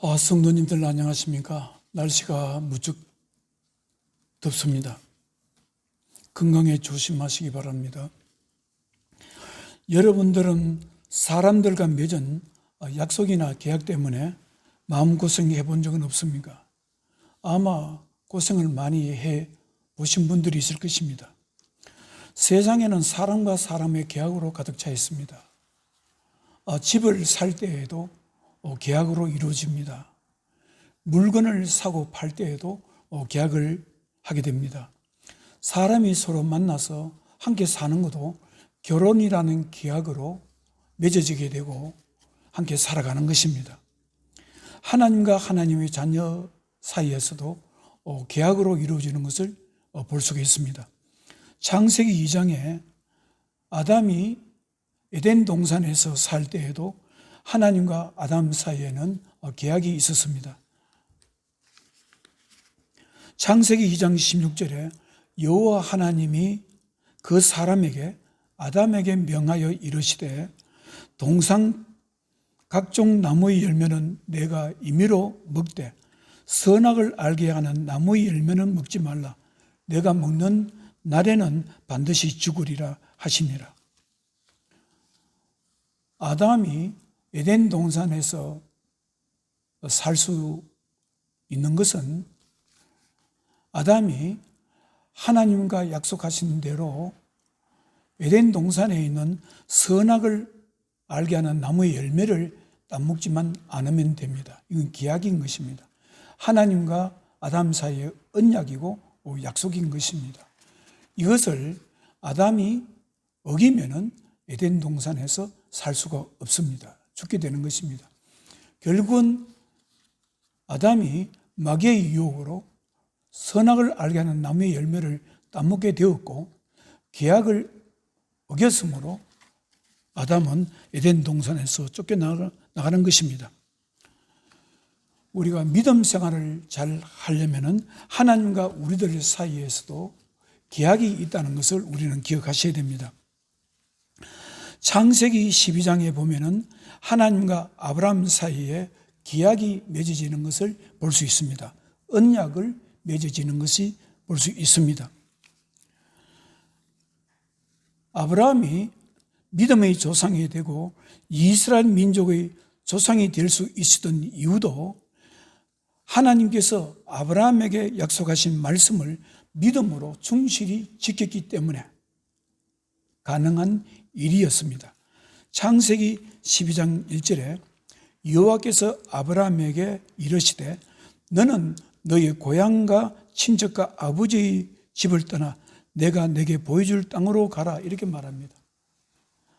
아, 성도님들 안녕하십니까? 날씨가 무척 덥습니다. 건강에 조심하시기 바랍니다. 여러분들은 사람들과 맺은 약속이나 계약 때문에 마음고생 해 본 적은 없습니까? 아마 고생을 많이 해 보신 분들이 있을 것입니다. 세상에는 사람과 사람의 계약으로 가득 차 있습니다. 아, 집을 살 때에도 어, 계약으로 이루어집니다. 물건을 사고 팔 때에도 어, 계약을 하게 됩니다. 사람이 서로 만나서 함께 사는 것도 결혼이라는 계약으로 맺어지게 되고 함께 살아가는 것입니다. 하나님과 하나님의 자녀 사이에서도 어, 계약으로 이루어지는 것을 볼 수가 있습니다. 창세기 2장에 아담이 에덴 동산에서 살 때에도 하나님과 아담 사이에는 계약이 있었습니다. 창세기 2장 16절에 여호와 하나님이 그 사람에게 아담에게 명하여 이르시되 동상 각종 나무의 열매는 내가 임의로 먹되 선악을 알게 하는 나무의 열매는 먹지 말라. 내가 먹는 날에는 반드시 죽으리라 하시니라. 아담이 에덴 동산에서 살 수 있는 것은 아담이 하나님과 약속하신 대로 에덴 동산에 있는 선악을 알게 하는 나무의 열매를 따먹지만 않으면 됩니다. 이건 기약인 것입니다. 하나님과 아담 사이의 언약이고 약속인 것입니다. 이것을 아담이 어기면은 에덴 동산에서 살 수가 없습니다. 죽게 되는 것입니다. 결국은 아담이 마귀의 유혹으로 선악을 알게 하는 나무의 열매를 따먹게 되었고 계약을 어겼으므로 아담은 에덴 동산에서 쫓겨나가는 것입니다. 우리가 믿음 생활을 잘 하려면 하나님과 우리들 사이에서도 계약이 있다는 것을 우리는 기억하셔야 됩니다. 창세기 12장에 보면은 하나님과 아브라함 사이에 계약이 맺어지는 것을 볼 수 있습니다. 언약을 맺어지는 것이 볼 수 있습니다. 아브라함이 믿음의 조상이 되고 이스라엘 민족의 조상이 될 수 있었던 이유도 하나님께서 아브라함에게 약속하신 말씀을 믿음으로 충실히 지켰기 때문에 가능한 일이었습니다. 창세기 12장 1절에 여호와께서 아브라함에게 이르시되 너는 너의 고향과 친척과 아버지의 집을 떠나 내가 내게 보여줄 땅으로 가라 이렇게 말합니다.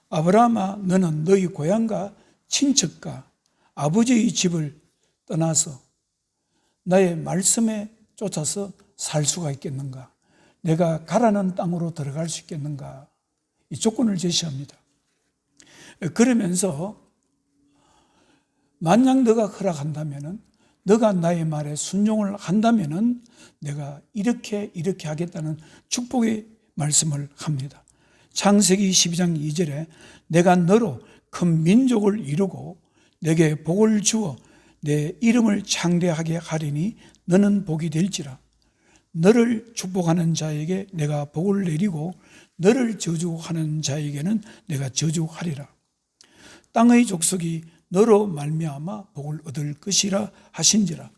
아브라함아 너는 너희 고향과 친척과 아버지의 집을 떠나서 나의 말씀에 쫓아서 살 수가 있겠는가? 내가 가라는 땅으로 들어갈 수 있겠는가? 이 조건을 제시합니다. 그러면서 만약 너가 허락한다면은 너가 나의 말에 순종을 한다면은 내가 이렇게 이렇게 하겠다는 축복의 말씀을 합니다. 창세기 12장 2절에 내가 너로 큰 민족을 이루고 내게 복을 주어 내 이름을 창대하게 하리니 너는 복이 될지라 너를 축복하는 자에게 내가 복을 내리고 너를 저주하는 자에게는 내가 저주하리라 땅의 족속이 너로 말미암아 복을 얻을 것이라 하신지라.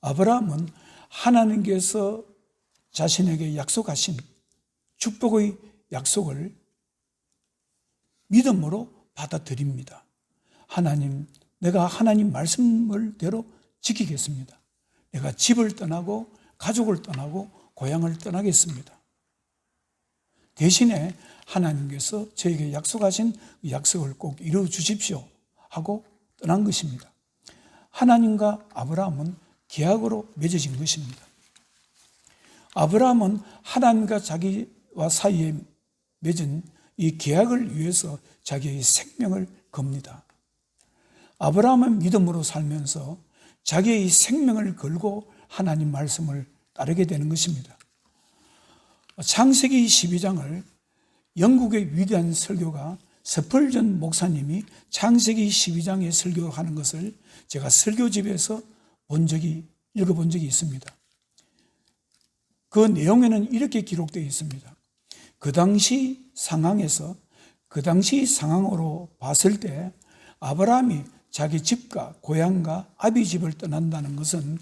아브라함은 하나님께서 자신에게 약속하신 축복의 약속을 믿음으로 받아들입니다. 하나님, 내가 하나님 말씀을 대로 지키겠습니다. 내가 집을 떠나고 가족을 떠나고 고향을 떠나겠습니다. 대신에 하나님께서 저에게 약속하신 약속을 꼭 이루어 주십시오 하고 떠난 것입니다. 하나님과 아브라함은 계약으로 맺어진 것입니다. 아브라함은 하나님과 자기와 사이에 맺은 이 계약을 위해서 자기의 생명을 겁니다. 아브라함은 믿음으로 살면서 자기의 생명을 걸고 하나님 말씀을 따르게 되는 것입니다. 창세기 12장을 영국의 위대한 설교가 서펄전 목사님이 창세기 12장에 설교하는 것을 제가 설교집에서 본 적이 읽어본 적이 있습니다. 그 내용에는 이렇게 기록되어 있습니다. 그 당시 상황에서 그 당시 상황으로 봤을 때 아브라함이 자기 집과 고향과 아비 집을 떠난다는 것은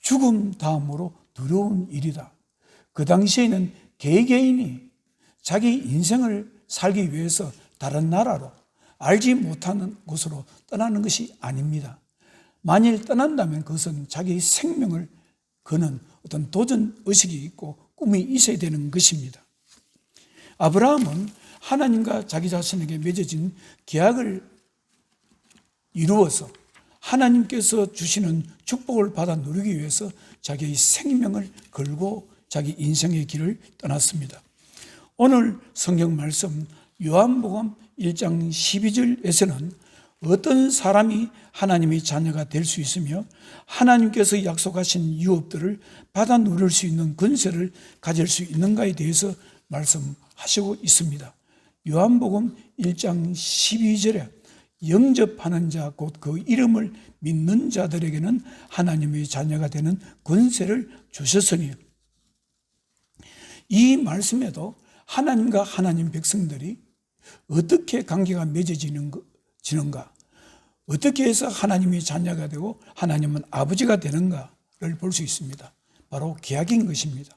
죽음 다음으로 두려운 일이다. 그 당시에는 개개인이 자기 인생을 살기 위해서 다른 나라로 알지 못하는 곳으로 떠나는 것이 아닙니다. 만일 떠난다면 그것은 자기 생명을 거는 어떤 도전 의식이 있고 꿈이 있어야 되는 것입니다. 아브라함은 하나님과 자기 자신에게 맺어진 계약을 이루어서 하나님께서 주시는 축복을 받아 누리기 위해서 자기의 생명을 걸고 자기 인생의 길을 떠났습니다. 오늘 성경 말씀 요한복음 1장 12절에서는 어떤 사람이 하나님의 자녀가 될 수 있으며 하나님께서 약속하신 유업들을 받아 누릴 수 있는 근세를 가질 수 있는가에 대해서 말씀하시고 있습니다. 요한복음 1장 12절에 영접하는 자, 곧 그 이름을 믿는 자들에게는 하나님의 자녀가 되는 권세를 주셨으니 이 말씀에도 하나님과 하나님 백성들이 어떻게 관계가 맺어지는가, 어떻게 해서 하나님의 자녀가 되고 하나님은 아버지가 되는가를 볼 수 있습니다. 바로 계약인 것입니다.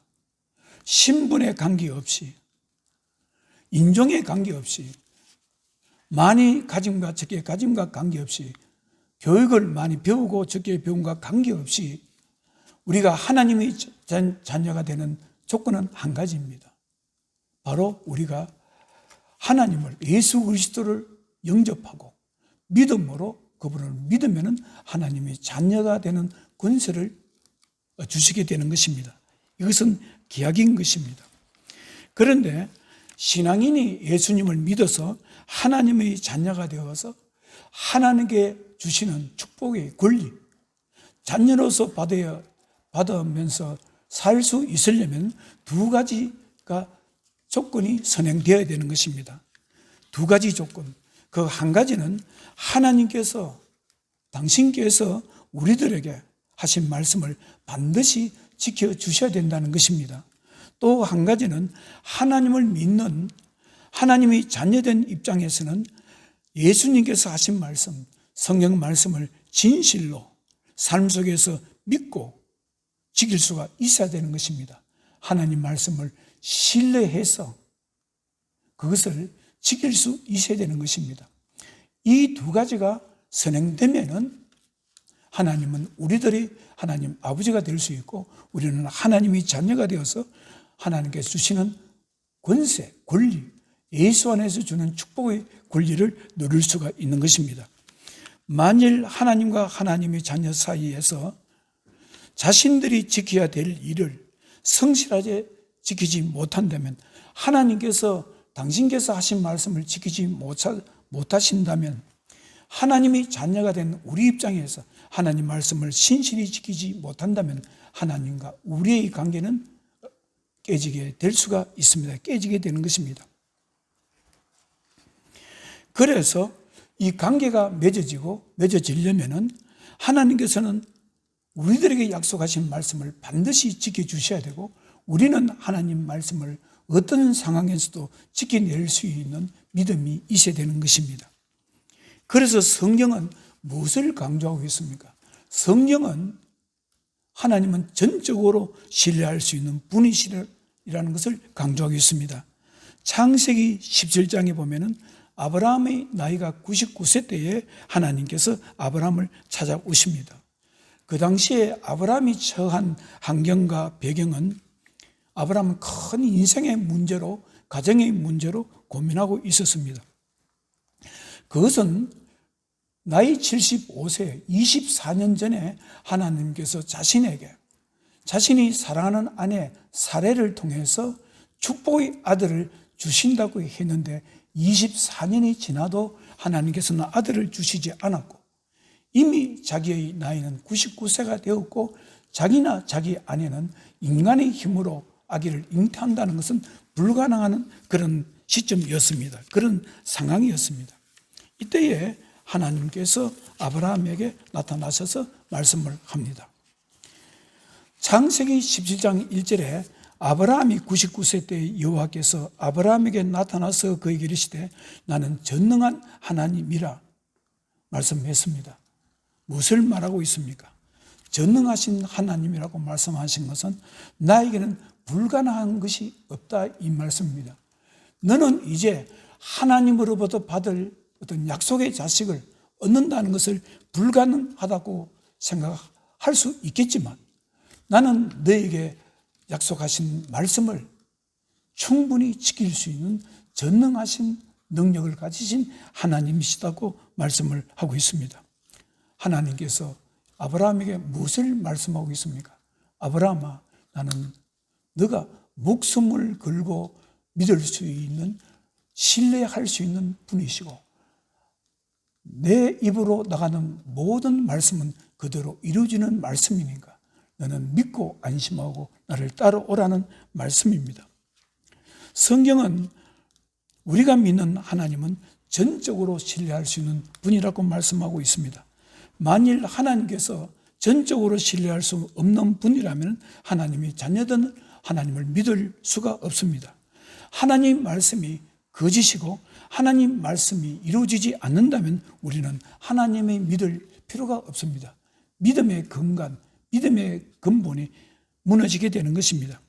신분의 관계없이, 인종의 관계없이, 많이 가짐과 적게 가짐과 관계없이, 교육을 많이 배우고 적게 배움과 관계없이 우리가 하나님의 자녀가 되는 조건은 한 가지입니다. 바로 우리가 하나님을 예수 그리스도를 영접하고 믿음으로 그분을 믿으면 하나님의 자녀가 되는 권세를 주시게 되는 것입니다. 이것은 기약인 것입니다. 그런데 신앙인이 예수님을 믿어서 하나님의 자녀가 되어서 하나님께 주시는 축복의 권리, 자녀로서 받으면서 살 수 있으려면 두 가지가 조건이 선행되어야 되는 것입니다. 두 가지 조건. 그 한 가지는 하나님께서, 당신께서 우리들에게 하신 말씀을 반드시 지켜 주셔야 된다는 것입니다. 또 한 가지는 하나님을 믿는 하나님의 자녀된 입장에서는 예수님께서 하신 말씀, 성경 말씀을 진실로 삶 속에서 믿고 지킬 수가 있어야 되는 것입니다. 하나님 말씀을 신뢰해서 그것을 지킬 수 있어야 되는 것입니다. 이 두 가지가 선행되면은 하나님은 우리들이 하나님 아버지가 될 수 있고 우리는 하나님의 자녀가 되어서 하나님께 주시는 권세, 권리, 예수 안에서 주는 축복의 권리를 누릴 수가 있는 것입니다. 만일 하나님과 하나님의 자녀 사이에서 자신들이 지켜야 될 일을 성실하게 지키지 못한다면 하나님께서 당신께서 하신 말씀을 지키지 못하신다면 하나님이 자녀가 된 우리 입장에서 하나님 말씀을 신실히 지키지 못한다면 하나님과 우리의 관계는 깨지게 될 수가 있습니다. 깨지게 되는 것입니다. 그래서 이 관계가 맺어지고 맺어지려면은 하나님께서는 우리들에게 약속하신 말씀을 반드시 지켜주셔야 되고 우리는 하나님 말씀을 어떤 상황에서도 지켜낼 수 있는 믿음이 있어야 되는 것입니다. 그래서 성경은 무엇을 강조하고 있습니까? 성경은 하나님은 전적으로 신뢰할 수 있는 분이시라는 것을 강조하고 있습니다. 창세기 17장에 보면은 아브라함의 나이가 99세 때에 하나님께서 아브라함을 찾아오십니다. 그 당시에 아브라함이 처한 환경과 배경은 아브라함은 큰 인생의 문제로, 가정의 문제로 고민하고 있었습니다. 그것은 나이 75세, 24년 전에 하나님께서 자신에게 자신이 사랑하는 아내 사례를 통해서 축복의 아들을 주신다고 했는데 24년이 지나도 하나님께서는 아들을 주시지 않았고 이미 자기의 나이는 99세가 되었고 자기나 자기 아내는 인간의 힘으로 아기를 잉태한다는 것은 불가능한 그런 시점이었습니다. 그런 상황이었습니다. 이때에 하나님께서 아브라함에게 나타나셔서 말씀을 합니다. 창세기 17장 1절에 아브라함이 99세 때 여호와께서 아브라함에게 나타나서 그에게 이르시되 나는 전능한 하나님이라 말씀했습니다. 무엇을 말하고 있습니까? 전능하신 하나님이라고 말씀하신 것은 나에게는 불가능한 것이 없다 이 말씀입니다. 너는 이제 하나님으로부터 받을 어떤 약속의 자식을 얻는다는 것을 불가능하다고 생각할 수 있겠지만 나는 너에게 약속하신 말씀을 충분히 지킬 수 있는 전능하신 능력을 가지신 하나님이시다고 말씀을 하고 있습니다. 하나님께서 아브라함에게 무엇을 말씀하고 있습니까? 아브라함아, 나는 너가 목숨을 걸고 믿을 수 있는 신뢰할 수 있는 분이시고 내 입으로 나가는 모든 말씀은 그대로 이루어지는 말씀이니까 너는 믿고 안심하고 나를 따라오라는 말씀입니다. 성경은 우리가 믿는 하나님은 전적으로 신뢰할 수 있는 분이라고 말씀하고 있습니다. 만일 하나님께서 전적으로 신뢰할 수 없는 분이라면 하나님이 자녀들은 하나님을 믿을 수가 없습니다. 하나님 말씀이 거짓이고 하나님 말씀이 이루어지지 않는다면 우리는 하나님의 믿을 필요가 없습니다. 믿음의 근간, 믿음의 근본이 무너지게 되는 것입니다.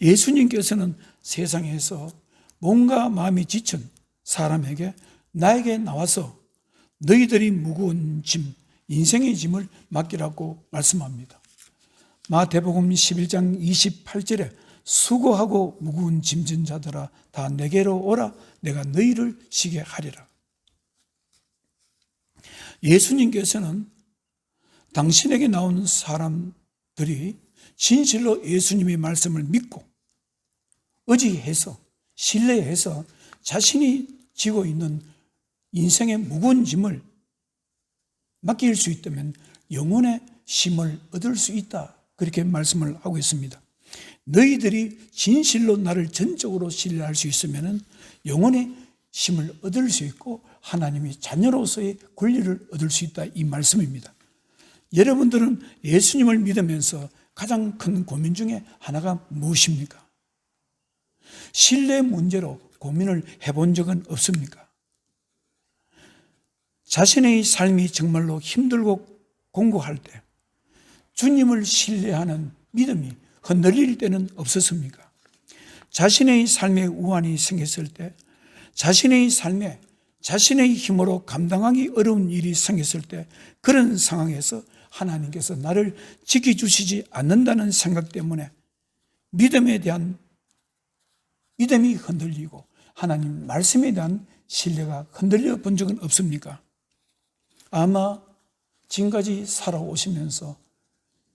예수님께서는 세상에서 몸과 마음이 지친 사람에게 나에게 나와서 너희들이 무거운 짐, 인생의 짐을 맡기라고 말씀합니다. 마태복음 11장 28절에 수고하고 무거운 짐진 자들아 다 내게로 오라 내가 너희를 쉬게 하리라. 예수님께서는 당신에게 나온 사람들이 진실로 예수님의 말씀을 믿고 의지해서 신뢰해서 자신이 지고 있는 인생의 무거운 짐을 맡길 수 있다면 영혼의 힘을 얻을 수 있다. 그렇게 말씀을 하고 있습니다. 너희들이 진실로 나를 전적으로 신뢰할 수 있으면 영혼의 힘을 얻을 수 있고 하나님이 자녀로서의 권리를 얻을 수 있다 이 말씀입니다. 여러분들은 예수님을 믿으면서 가장 큰 고민 중에 하나가 무엇입니까? 신뢰 문제로 고민을 해본 적은 없습니까? 자신의 삶이 정말로 힘들고 공고할 때 주님을 신뢰하는 믿음이 흔들릴 때는 없었습니까? 자신의 삶에 우환이 생겼을 때, 자신의 삶에 자신의 힘으로 감당하기 어려운 일이 생겼을 때, 그런 상황에서 하나님께서 나를 지켜주시지 않는다는 생각 때문에 믿음에 대한 믿음이 흔들리고 하나님 말씀에 대한 신뢰가 흔들려 본 적은 없습니까? 아마 지금까지 살아오시면서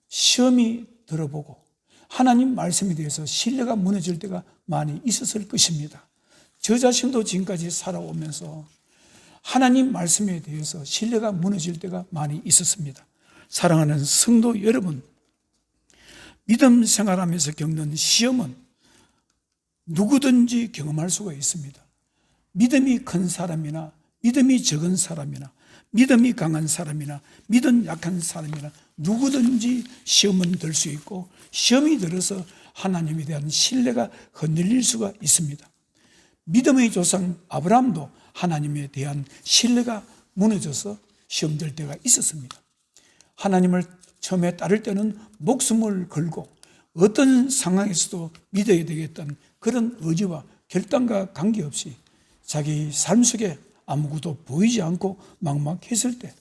시험이 들어보고 하나님 말씀에 대해서 신뢰가 무너질 때가 많이 있었을 것입니다. 저 자신도 지금까지 살아오면서 하나님 말씀에 대해서 신뢰가 무너질 때가 많이 있었습니다. 사랑하는 성도 여러분, 믿음 생활하면서 겪는 시험은 누구든지 경험할 수가 있습니다. 믿음이 큰 사람이나 믿음이 적은 사람이나 믿음이 강한 사람이나 믿음 약한 사람이나 누구든지 시험은 들 수 있고 시험이 들어서 하나님에 대한 신뢰가 흔들릴 수가 있습니다. 믿음의 조상 아브라함도 하나님에 대한 신뢰가 무너져서 시험 들 때가 있었습니다. 하나님을 처음에 따를 때는 목숨을 걸고 어떤 상황에서도 믿어야 되겠다는 그런 의지와 결단과 관계없이 자기 삶 속에 아무것도 보이지 않고 막막했을 때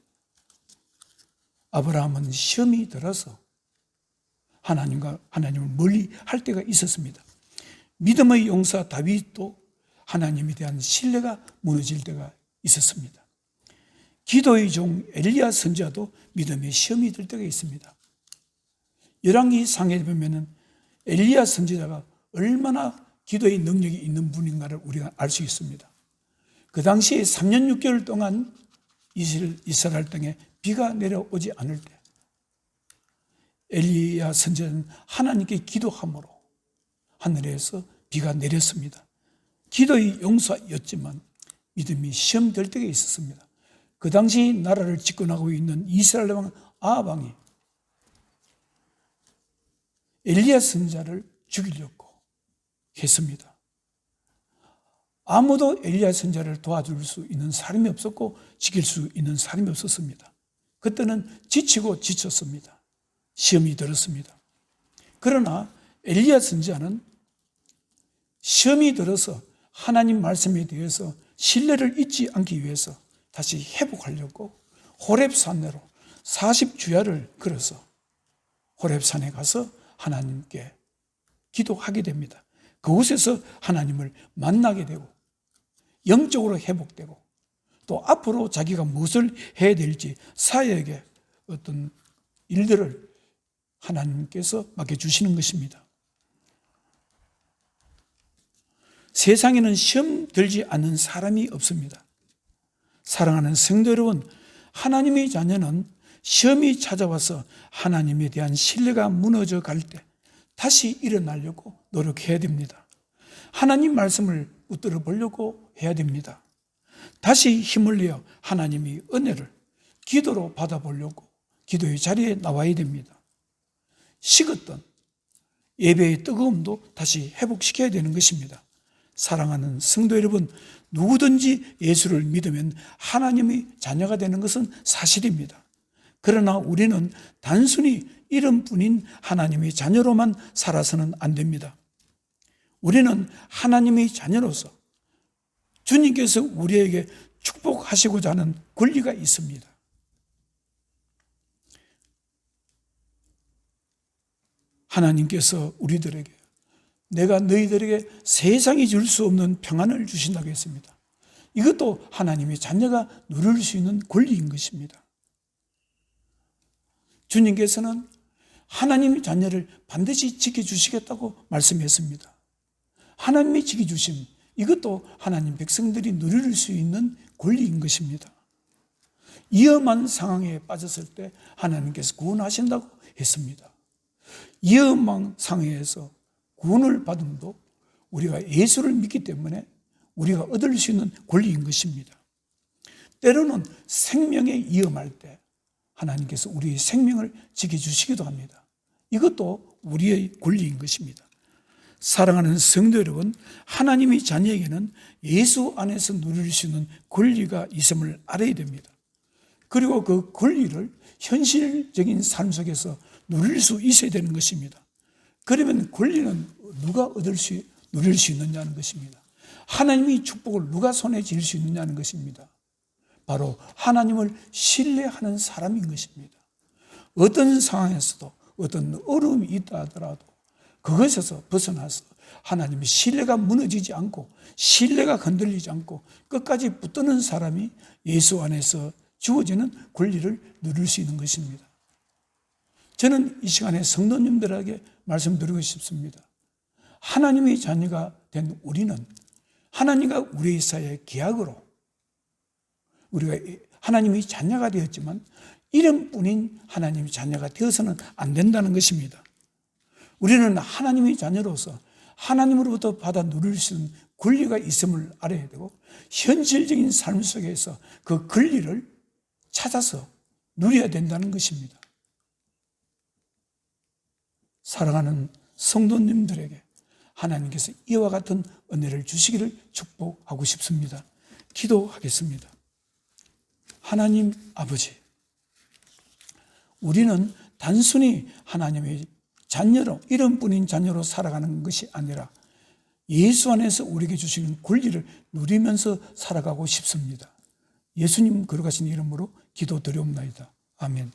아브라함은 시험이 들어서 하나님과 하나님을 멀리 할 때가 있었습니다. 믿음의 용사 다윗도 하나님에 대한 신뢰가 무너질 때가 있었습니다. 기도의 종 엘리야 선지자도 믿음의 시험이 들 때가 있습니다. 열왕기 상에 보면은 엘리야 선지자가 얼마나 기도의 능력이 있는 분인가를 우리가 알 수 있습니다. 그 당시에 3년 6개월 동안 이스라엘 땅에 비가 내려오지 않을 때 엘리야 선지자는 하나님께 기도함으로 하늘에서 비가 내렸습니다. 기도의 용사였지만 믿음이 시험될 때가 있었습니다. 그 당시 나라를 집권하고 있는 이스라엘 왕 아합왕이 엘리야 선자를 죽이려고 했습니다. 아무도 엘리야 선자를 도와줄 수 있는 사람이 없었고 지킬 수 있는 사람이 없었습니다. 그때는 지치고 지쳤습니다. 시험이 들었습니다. 그러나 엘리야 선자는 시험이 들어서 하나님 말씀에 대해서 신뢰를 잊지 않기 위해서 다시 회복하려고 호랩산내로 40주야를 걸어서 호랩산에 가서 하나님께 기도하게 됩니다. 그곳에서 하나님을 만나게 되고 영적으로 회복되고 또 앞으로 자기가 무엇을 해야 될지 사회에게 어떤 일들을 하나님께서 맡겨주시는 것입니다. 세상에는 시험 들지 않는 사람이 없습니다. 사랑하는 성도 여러분, 하나님의 자녀는 시험이 찾아와서 하나님에 대한 신뢰가 무너져 갈 때 다시 일어나려고 노력해야 됩니다. 하나님 말씀을 붙들어 보려고 해야 됩니다. 다시 힘을 내어 하나님의 은혜를 기도로 받아보려고 기도의 자리에 나와야 됩니다. 식었던 예배의 뜨거움도 다시 회복시켜야 되는 것입니다. 사랑하는 성도 여러분, 누구든지 예수를 믿으면 하나님의 자녀가 되는 것은 사실입니다. 그러나 우리는 단순히 이름뿐인 하나님의 자녀로만 살아서는 안 됩니다. 우리는 하나님의 자녀로서 주님께서 우리에게 축복하시고자 하는 권리가 있습니다. 하나님께서 우리들에게 내가 너희들에게 세상이 줄 수 없는 평안을 주신다고 했습니다. 이것도 하나님의 자녀가 누릴 수 있는 권리인 것입니다. 주님께서는 하나님의 자녀를 반드시 지켜주시겠다고 말씀했습니다. 하나님이 지켜주심, 이것도 하나님 백성들이 누릴 수 있는 권리인 것입니다. 위험한 상황에 빠졌을 때 하나님께서 구원하신다고 했습니다. 위험한 상황에서 구원을 받음도 우리가 예수를 믿기 때문에 우리가 얻을 수 있는 권리인 것입니다. 때로는 생명에 위험할 때 하나님께서 우리의 생명을 지켜주시기도 합니다. 이것도 우리의 권리인 것입니다. 사랑하는 성도 여러분, 하나님의 자녀에게는 예수 안에서 누릴 수 있는 권리가 있음을 알아야 됩니다. 그리고 그 권리를 현실적인 삶 속에서 누릴 수 있어야 되는 것입니다. 그러면 권리는 누가 얻을 수, 누릴 수 있느냐는 것입니다. 하나님의 축복을 누가 손에 쥘 수 있느냐는 것입니다. 바로 하나님을 신뢰하는 사람인 것입니다. 어떤 상황에서도 어떤 어려움이 있다 하더라도 그것에서 벗어나서 하나님의 신뢰가 무너지지 않고 신뢰가 흔들리지 않고 끝까지 붙드는 사람이 예수 안에서 주어지는 권리를 누릴 수 있는 것입니다. 저는 이 시간에 성도님들에게 말씀드리고 싶습니다. 하나님의 자녀가 된 우리는 하나님과 우리 사이의 계약으로 우리가 하나님의 자녀가 되었지만 이름뿐인 하나님의 자녀가 되어서는 안 된다는 것입니다. 우리는 하나님의 자녀로서 하나님으로부터 받아 누릴 수 있는 권리가 있음을 알아야 되고 현실적인 삶 속에서 그 권리를 찾아서 누려야 된다는 것입니다. 사랑하는 성도님들에게 하나님께서 이와 같은 은혜를 주시기를 축복하고 싶습니다. 기도하겠습니다. 하나님 아버지, 우리는 단순히 하나님의 자녀로, 이름뿐인 자녀로 살아가는 것이 아니라 예수 안에서 우리에게 주시는 권리를 누리면서 살아가고 싶습니다. 예수님 거룩하신 이름으로 기도 드리옵나이다. 아멘.